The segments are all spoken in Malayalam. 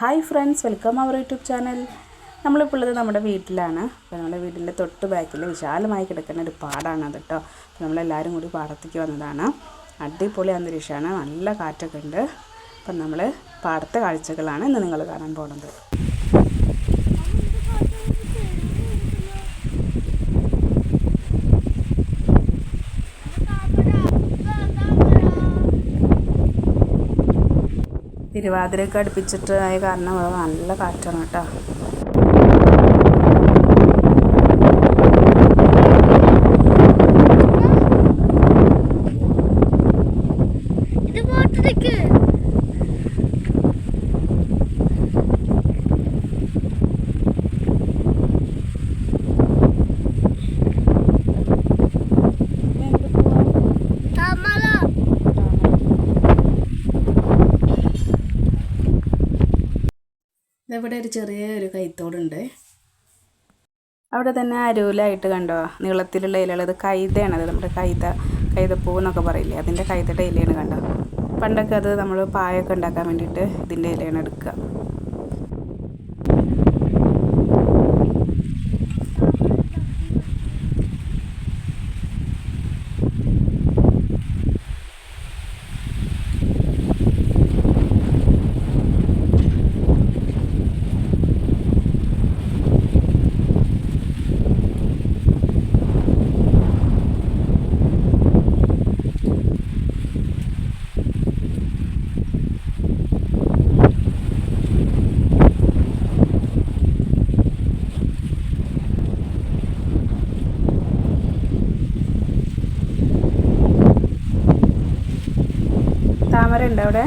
Hi friends welcome our YouTube channel. നമ്മളിപ്പോൾ ഉള്ളത് നമ്മുടെ വീട്ടിലാണ്. അപ്പോൾ നമ്മുടെ വീടിന്റെ തൊട്ട് ബാക്കിൽ വിശാലമായി കിടക്കുന്ന ഒരു പാടാണ് അത് കേട്ടോ. അപ്പോൾ നമ്മളെല്ലാവരും കൂടി പാടത്തേക്ക് വന്നതാണ്. അടിപൊളി അന്തരീക്ഷമാണ് നല്ല കാറ്റൊക്കെ ഉണ്ട്. അപ്പം നമ്മൾ പാടത്തെ കാഴ്ചകളാണ് ഇന്ന് നിങ്ങൾ കാണാൻ പോകുന്നത്. തിരുവാതിരയൊക്കെ അടുപ്പിച്ചിട്ട് ആയ കാരണം നല്ല കാറ്റാണ് കേട്ടോ ഇത് പോട്ടേക്ക് താമര ഇവിടെ ഒരു ചെറിയ ഒരു കൈത്തോടുണ്ട്. അവിടെ തന്നെ അരൂലായിട്ട് കണ്ടോ? നീളത്തിലുള്ള ഇലകൾ. ഇത് കൈതയാണ്. അത് നമ്മുടെ കൈത കൈതപ്പൂ എന്നൊക്കെ പറയില്ലേ? അതിന്റെ കൈതയുടെ ഇലയാണ് കണ്ടോ? പണ്ടൊക്കെ അത് നമ്മൾ പായൊക്കെ ഉണ്ടാക്കാൻ വേണ്ടിയിട്ട് ഇതിന്റെ ഇലയാണ് എടുക്കുക. ഉണ്ടോ അവിടെ.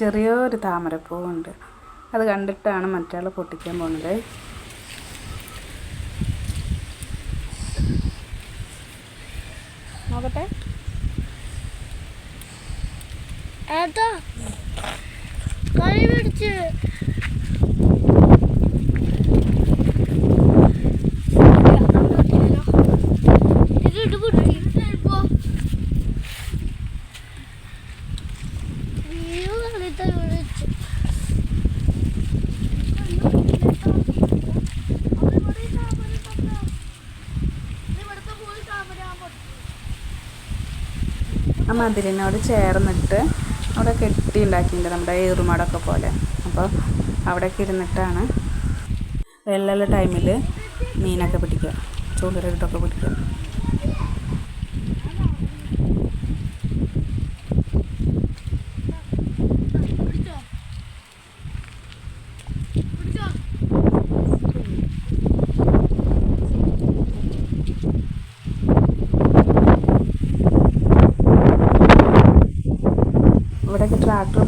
ചെറിയൊരു താമരപ്പൂവുണ്ട്. അത് കണ്ടിട്ടാണ് മറ്റാൾ പൊട്ടിക്കാൻ പോകുന്നത് നോക്കട്ടെ. കൈ മതിലിനോട് ചേർന്നിട്ട് അവിടെ കെട്ടി ഉണ്ടാക്കിയിട്ടുണ്ട് നമ്മുടെ ഏറുമാടൊക്കെ പോലെ. അപ്പോൾ അവിടെയൊക്കെ ഇരുന്നിട്ടാണ് വെള്ളമുള്ള ടൈമിൽ മീനൊക്കെ പിടിക്കുക ചൂണ്ടലിട്ടൊക്കെ പിടിക്കുക.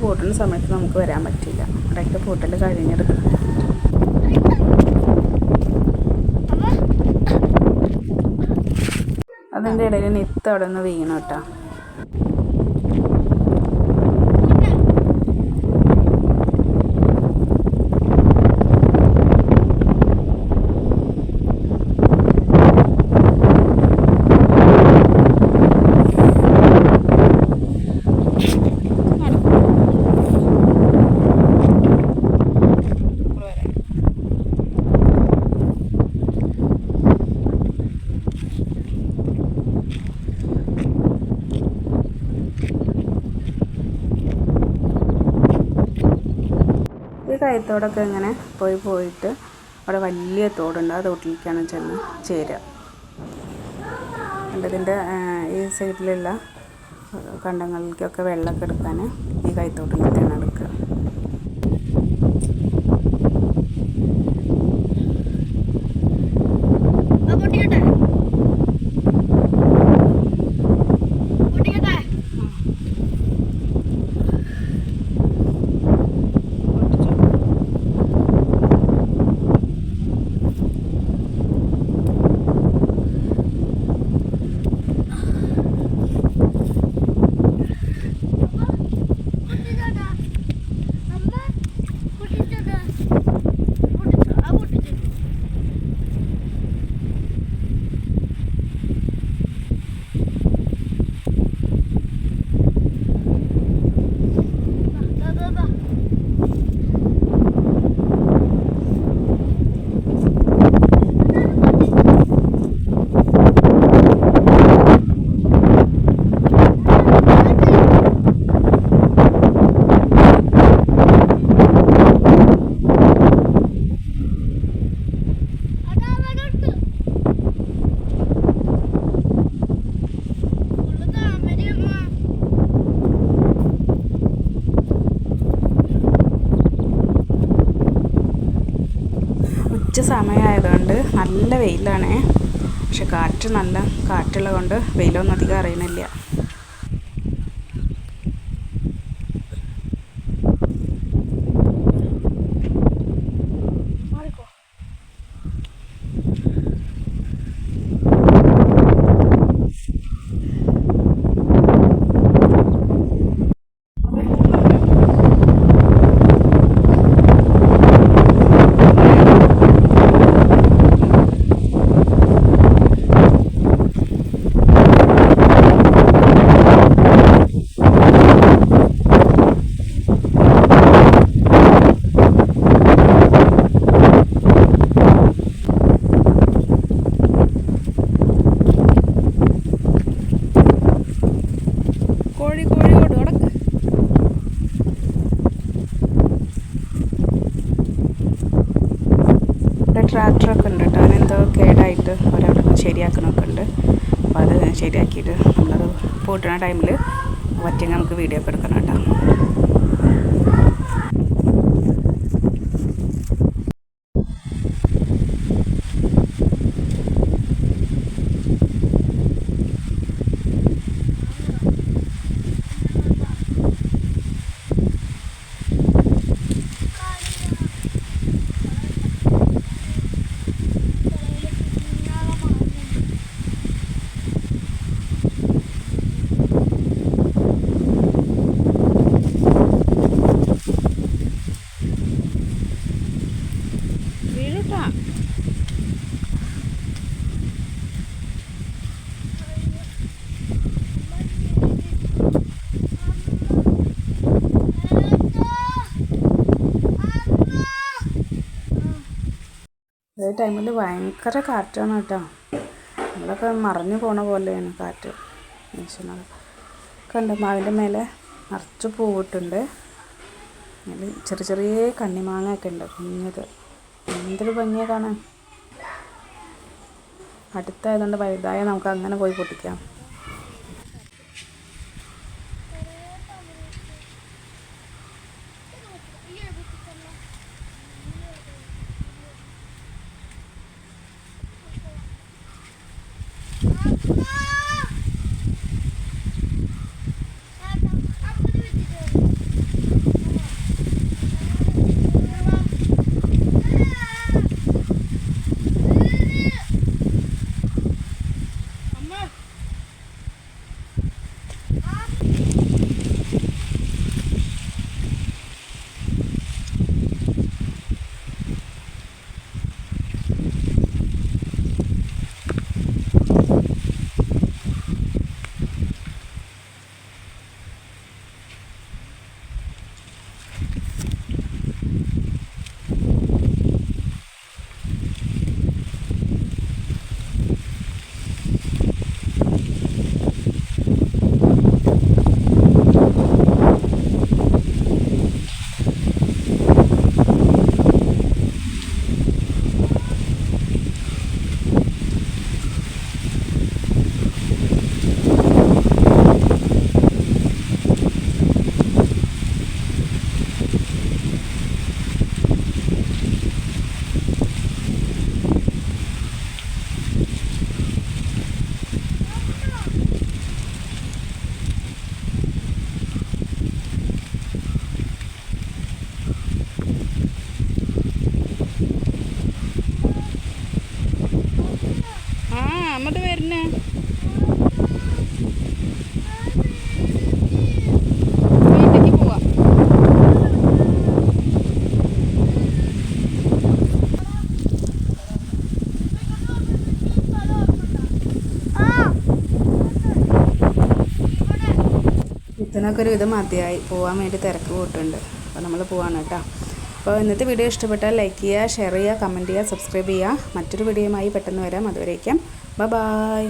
പൂട്ടുന്ന സമയത്ത് നമുക്ക് വരാൻ പറ്റില്ല. അവിടെയൊക്കെ പൂട്ടൽ കഴിഞ്ഞെടുക്കും അതിന്റെ ഇടയിൽ നിത്ത് അവിടെ നിന്ന് വീണു കേട്ടോ. ഈ ഇങ്ങനെ പോയി പോയിട്ട് അവിടെ വലിയ തോടുണ്ട്. ആ തോട്ടിലേക്കാണ് ചെന്ന് ചേരുക. അതിന്റെ ഈ സൈഡിലുള്ള കണ്ടങ്ങളിലേക്കൊക്കെ വെള്ളമൊക്കെ എടുക്കാൻ ഈ കൈത്തോട്ടിലേക്കാണ് എടുക്കുക. സമയമായതുകൊണ്ട് നല്ല വെയിലാണേ. പക്ഷെ കാറ്റ് നല്ല കാറ്റുള്ളതുകൊണ്ട് വെയിലൊന്നും അധികം അറിയണില്ല ശരിയാക്കിയിട്ട് നമ്മളത് പോയിട്ടുള്ള ടൈമിൽ പറ്റിയെങ്കിൽ നമുക്ക് വീഡിയോ ഒക്കെ എടുക്കണം കേട്ടോ വീഴട്ടാ ഈ ടൈമിൽ ഭയങ്കര കാറ്റാണ് കേട്ടോ. നമ്മളൊക്കെ മറിഞ്ഞു പോണ പോലെയാണ് കാറ്റ്. വീശുന്നത് കണ്ടോ മാവിന്റെ മേലെ നിറച്ച് പൂവിട്ടുണ്ട്. അതിൽ ചെറിയ ചെറിയ കണ്ണിമാങ്ങയൊക്കെ ഉണ്ട്. കുഞ്ഞത്. എന്തൊരു ഭംഗിയാണ് അടുത്തായതുകൊണ്ട് വലുതായ നമുക്ക് അങ്ങനെ പോയി പൊട്ടിക്കാം. ഇത്തനൊക്കെ ഒരു വിധം മതിയായി. പോകാൻ വേണ്ടി തിരക്ക് പോയിട്ടുണ്ട് അപ്പോൾ നമ്മൾ പോവാണ് കേട്ടോ. അപ്പോൾ ഇന്നത്തെ വീഡിയോ ഇഷ്ടപ്പെട്ടാൽ ലൈക്ക് ചെയ്യുക ഷെയർ ചെയ്യുക കമന്റ് ചെയ്യുക സബ്സ്ക്രൈബ് ചെയ്യുക. മറ്റൊരു വീഡിയോയുമായി പെട്ടെന്ന് വരാം. അതുവരേക്കും. Bye bye